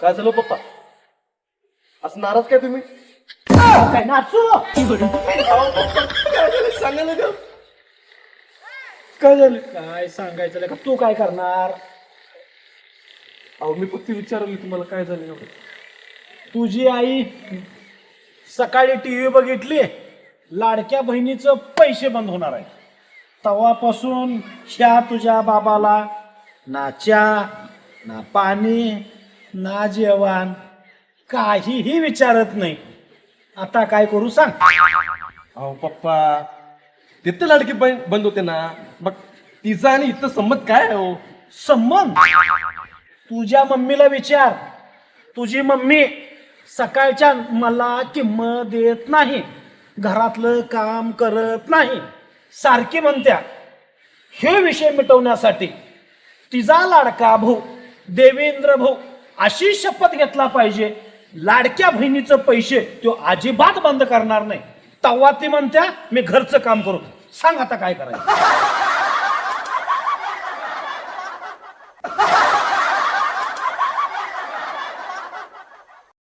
काय झालं पप्पा? असं नाराज काय तुम्ही? काय नाचू? काय झालं. काय सांगायचं नाही का तू काय करणार? अहो मी फक्त विचारलं तुम्हाला काय झालं एवढं. तुझी आई सकाळी टीव्ही बघितली लाडक्या बहिणीचं पैसे बंद होणार आहे. तवापासून ह्या तुझ्या बाबाला ना चहा ना पाणी ना जेवण काहीही विचारत नाही. आता काय करू सांग. अहो पप्पा तिथं लाडकी बहीण बंद होते ना. मग तिचा आणि इथं संमत काय आहे हो संबंध? तुझ्या मम्मीला विचार. तुझी मम्मी सकाळच्या मला किंमत देत नाही. घरातलं काम करत नाही. सारखी म्हणत्या हे विषय मिटवण्यासाठी तिचा लाडका भाऊ देवेंद्र भाऊ अशी शपथ घेतला पाहिजे. लाडक्या बहिणीचं पैसे तो अजिबात बंद करणार नाही. तव्हा ती म्हणत्या मी घरचं काम करू सांग आता काय करायचं.